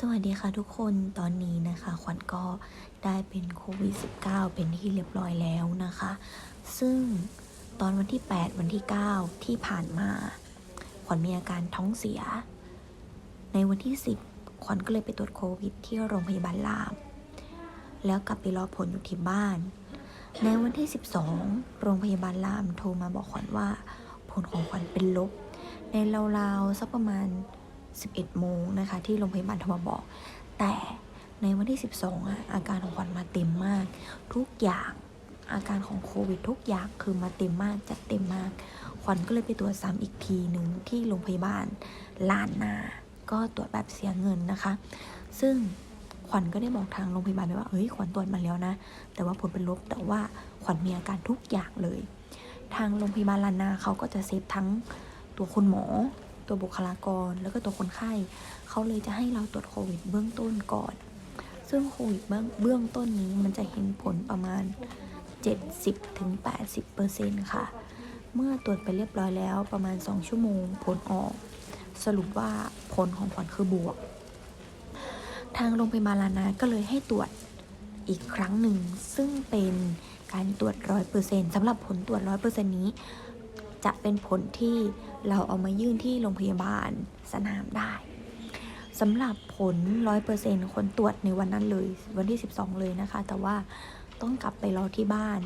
สวัสดีค่ะทุกคนตอนนี้นะคะ ขวัญก็ได้เป็นโควิด -19 เป็นที่เรียบร้อยแล้วนะคะ ซึ่งตอนวันที่ 8 วันที่ 9 ที่ผ่านมา ขวัญมีอาการท้องเสีย ในวันที่ 10 ขวัญก็เลยไปตรวจโควิด ที่โรงพยาบาลรามแล้วกลับไปรอผลอยู่ที่บ้าน ในวันที่ 12 โรงพยาบาลรามโทรมาบอกขวัญว่า ผลของขวัญเป็นลบ ในราวๆสักประมาณ 11 โมงนะคะ ที่โรงพยาบาลโทรมาบอก แต่ในวันที่ 12อะอาการของขวัญมาเต็มมาก ทุกอย่างอาการของโควิดทุกอย่างคือมาเต็มมากจัดเต็มมาก ขวัญก็เลยไปตรวจซ้ำอีกทีหนึ่งที่โรงพยาบาลลานนา ก็ตรวจแบบเสียเงินนะคะ ซึ่งขวัญก็ได้บอกทางโรงพยาบาลไปว่าเฮ้ย ขวัญตรวจมาแล้วนะ แต่ว่าผลเป็นลบ แต่ว่าขวัญมีอาการทุกอย่างเลย ทางโรงพยาบาลลานนาเขาก็จะเซฟทั้งตัวคุณหมอ ตัวบุคลากร แล้วก็ตัวคนไข้เขาเลยจะให้เราตรวจโควิดเบื้องต้นก่อน ซึ่งโควิดเบื้องต้นนี้มันจะเห็นผลประมาณ 70-80%ค่ะ เมื่อตรวจไปเรียบร้อยแล้วประมาณ 2 ชั่วโมง ผลออก สรุปว่าผลของขวัญคือบวก ทางโรงพยาบาลลานาก็เลยให้ตรวจอีกครั้งหนึ่ง ซึ่งเป็นการตรวจร้อยเปอร์เซ็นสำหรับผลตรวจร้อยเปอร์เซ็นนี้ จะเป็นผลที่เราเอามายื่นที่โรงพยาบาลสนามได้สำหรับผล 100%คนตรวจในวันนั้นเลย วันที่ 12 เลยนะคะ แต่ว่าต้องกลับไปรอที่บ้าน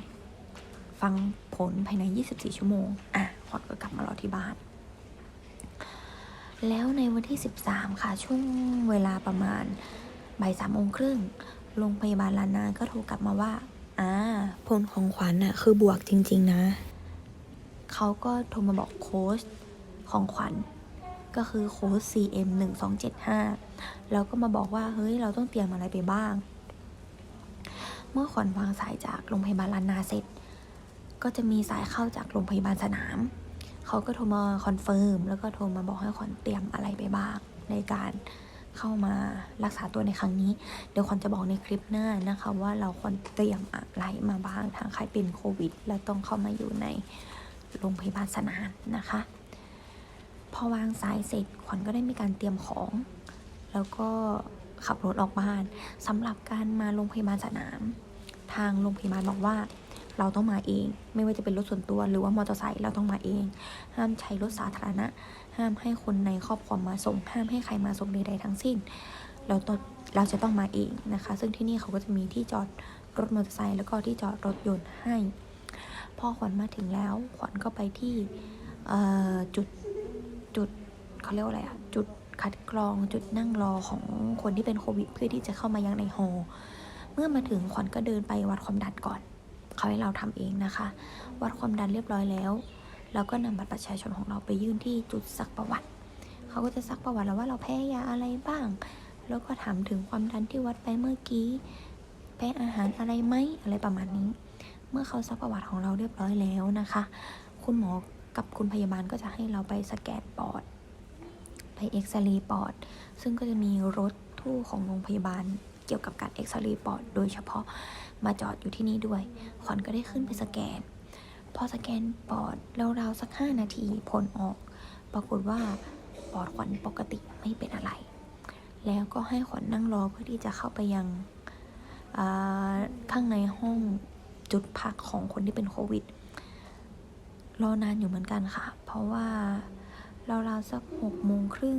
ฟังผลภายใน 24 ชั่วโมง อะขวัญก็กลับมารอที่บ้าน แล้วในวันที่ 13 ค่ะ ช่วงเวลาประมาณบ่ายสามโมงครึ่งโรงพยาบาลลานาก็โทรกลับมาว่า อ่า ผลของขวัญน่ะ คือบวกจริง ๆ นะ เขาก็โทรมาบอกโค้ชของขวัญ ก็คือโค้ช CM 1 2 7 5แล้วก็มาบอกว่า เฮ้ย เราต้องเตรียมอะไรไปบ้าง เมื่อขวัญวางสายจากโรงพยาบาลลานาเสร็จ ก็จะมีสายเข้าจากโรงพยาบาลสนาม เขาก็โทรมาคอนเฟิร์ม แล้วก็โทรมาบอกให้ขวัญเตรียมอะไรไปบ้าง ในการเข้ามารักษาตัวในครั้งนี้ เดี๋ยวขวัญจะบอกในคลิปหน้านะคะว่าเราควรเตรียมอะไรมาบ้างทางใครเป็นโควิด และต้องเข้ามาอยู่ใน โรงพยาบาลสนามนะคะ พอวางสายเสร็จขวัญก็ได้มีการเตรียมของ แล้วก็ขับรถออกบ้านสำหรับการมาโรงพยาบาลสนาม ทางโรงพยาบาลบอกว่าเราต้องมาเอง ไม่ว่าจะเป็นรถส่วนตัวหรือว่ามอเตอร์ไซค์เราต้องมาเอง ห้ามใช้รถสาธารณะ ห้ามให้คนในครอบครัวมาส่ง ห้ามให้ใครมาส่งใดๆทั้งสิ้น เราต้องเราจะต้องมาเองนะคะ ซึ่งที่นี่เขาก็จะมีที่จอดรถมอเตอร์ไซค์แล้วก็ที่จอดรถยนต์ให้ พอขวัญมาถึงแล้วขวัญก็ไปที่จุดจุดเขาเรียกว่าอะไรอะจุดคัดกรองจุดนั่งรอของคนที่เป็นโควิด เพื่อที่จะเข้ามายังในฮอเมื่อมาถึงขวัญก็เดินไปวัดความดันก่อนเขาให้เราทำเองนะคะ วัดความดันเรียบร้อยแล้วเราก็นำบัตรประชาชนของเราไปยื่นที่จุดซักประวัติเขาก็จะซักประวัติเราว่าเราแพ้ยาอะไรบ้าง แล้วก็ถามถึงความดันที่วัดไปเมื่อกี้แพ้อาหารอะไรไหมอะไรประมาณนี้ เมื่อเขาซักประวัติของเราเรียบร้อยแล้วนะคะ คุณหมอกับคุณพยาบาลก็จะให้เราไปสแกนปอด ไปเอ็กซเรย์ปอด ซึ่งก็จะมีรถทู่ของโรงพยาบาลเกี่ยวกับการเอ็กซเรย์ปอด โดยเฉพาะมาจอดอยู่ที่นี่ด้วย ขวัญก็ได้ขึ้นไปสแกน พอสแกนปอดราวๆสัก 5 นาทีผลออก ปรากฏว่าปอดขวัญปกติไม่เป็นอะไร แล้วก็ให้ขวัญนั่งรอเพื่อที่จะเข้าไปยังข้างในห้อง จุดพักของคนที่เป็นโควิด รอนานอยู่เหมือนกันค่ะ เพราะว่าเราวๆสักหกโมงครึ่ง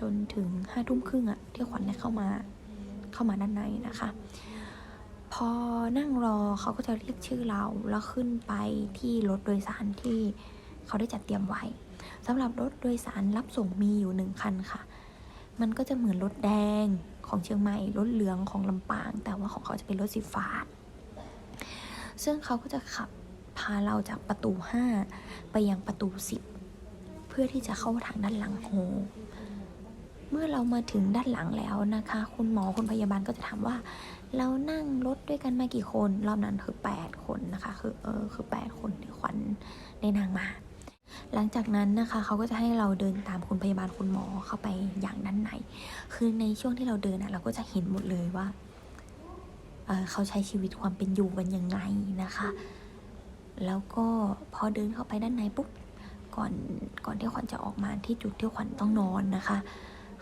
จนถึงห้าทุ่มครึ่งอะที่ขวัญได้เข้ามาเข้ามาด้านในนะคะ พอนั่งรอเขาก็จะเรียกชื่อเราแล้วขึ้นไปที่รถโดยสารที่เขาได้จัดเตรียมไว้สำหรับรถโดยสารรับส่งมีอยู่หนึ่งคันค่ะ มันก็จะเหมือนรถแดงของเชียงใหม่รถเหลืองของลำปาง แต่ว่าของเขาจะเป็นรถสีฟ้า ซึ่งเขาก็จะขับพาเราจากประตู 5 ไปยังประตู 10 เพื่อที่จะเข้าทางด้านหลังโฮเมื่อเรามาถึงด้านหลังแล้วนะคะ คุณหมอคุณพยาบาลก็จะถามว่า เรานั่งรถด้วยกันมากี่คนรอบนั้นคือ 8 คนนะคะ คือเออคือ 8 คนที่ขวัญได้นางมา หลังจากนั้นนะคะเขาก็จะให้เราเดินตามคุณพยาบาลคุณหมอเข้าไปอย่างด้านในคือในช่วงที่เราเดินอะเราก็จะเห็นหมดเลยว่า เเขาใช้ชีวิตความเป็นอยู่กันยังไงนะคะ แล้วก็พอเดินเข้าไปด้านในปุ๊บก่อนก่อนที่ขวัญจะออกมาที่จุดที่ขวัญต้องนอนนะคะ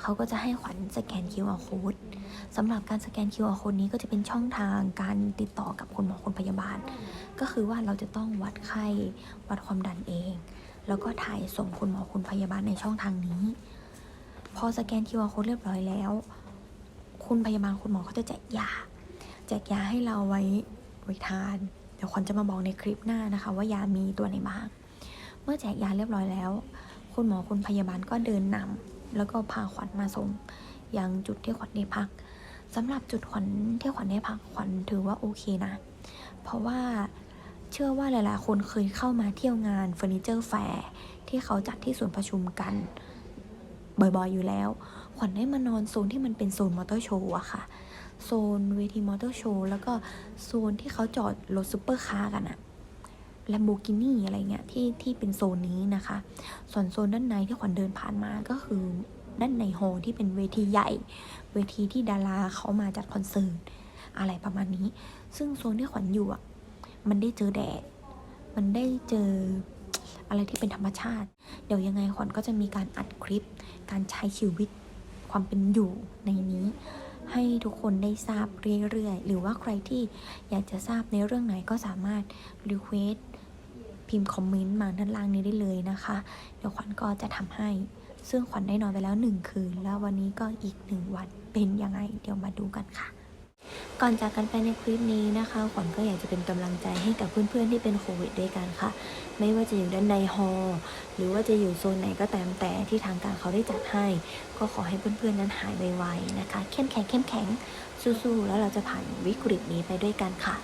เขาก็จะให้ขวัญสแกน QR code สำหรับการสแกน QR code นี้ก็จะเป็นช่องทางการติดต่อกับคุณหมอคุณพยาบาล ก็คือว่าเราจะต้องวัดไข้วัดความดันเอง แล้วก็ถ่ายส่งคุณหมอคุณพยาบาลในช่องทางนี้ พอสแกน QR code เรียบร้อยแล้ว คุณพยาบาลคุณหมอเขาจะแจกยา แจกยาให้เราไว้ไว้ทาน เดี๋ยวขวัญจะมาบอกในคลิปหน้านะคะ ว่ายามีตัวไหนบ้าง เมื่อแจกยาเรียบร้อยแล้ว คุณหมอคุณพยาบาลก็เดินนำแล้วก็พาขวัญมาส่งยังจุดที่ขวัญได้พักสำหรับจุดขวัญที่ขวัญได้พักขวัญถือว่าโอเคนะ เพราะว่าเชื่อว่าหลายๆคนเคยเข้ามาเที่ยวงานเฟอร์นิเจอร์แฟร์ที่เขาจัดที่ศูนย์ประชุมกัน บ่อยๆอยู่แล้ว ขวัญได้มานอนโซนที่มันเป็นโซนมอเตอร์โชว์อะค่ะ โซนเวทีมอเตอร์โชว์แล้วก็โซนที่เขาจอดรถซูเปอร์คาร์กันอะแลมโบกินี่อะไรเงี้ยที่ที่เป็นโซนนี้นะคะ ส่วนโซนด้านในที่ขวัญเดินผ่านมาก็คือด้านในโฮลที่เป็นเวทีใหญ่ เวทีที่ดาราเขามาจัดคอนเสิร์ตอะไรประมาณนี้ ซึ่งโซนที่ขวัญอยู่อะมันได้เจอแดด มันได้เจออะไรที่เป็นธรรมชาติ เดี๋ยวยังไงขวัญก็จะมีการอัดคลิป การใช้ชีวิต ความเป็นอยู่ในนี้ ให้ทุกคนได้ทราบเรื่อยๆ หรือว่าใครที่อยากจะทราบในเรื่องไหนก็สามารถรีเควสพิมพ์คอมเมนต์มาด้านล่างนี้ได้เลยนะคะ เดี๋ยวขวัญก็จะทำให้ ซึ่งขวัญได้นอนไปแล้วหนึ่งคืน แล้ววันนี้ก็อีกหนึ่งวันเป็นยังไง เดี๋ยวมาดูกันค่ะ ก่อนจากกันไปในคลิปนี้นะคะขวัญก็อยากจะเป็นกำลังใจให้กับเพื่อนๆที่เป็นโควิดด้วยกันค่ะ ไม่ว่าจะอยู่ด้านในฮอลหรือว่าจะอยู่โซนไหนก็ตามแต่ที่ทางการเขาได้จัดให้ ก็ขอให้เพื่อนๆนั้นหายไวๆนะคะ เข้มแข็งเข้มแข็งสู้ๆแล้วเราจะผ่านวิกฤตนี้ไปด้วยกันค่ะ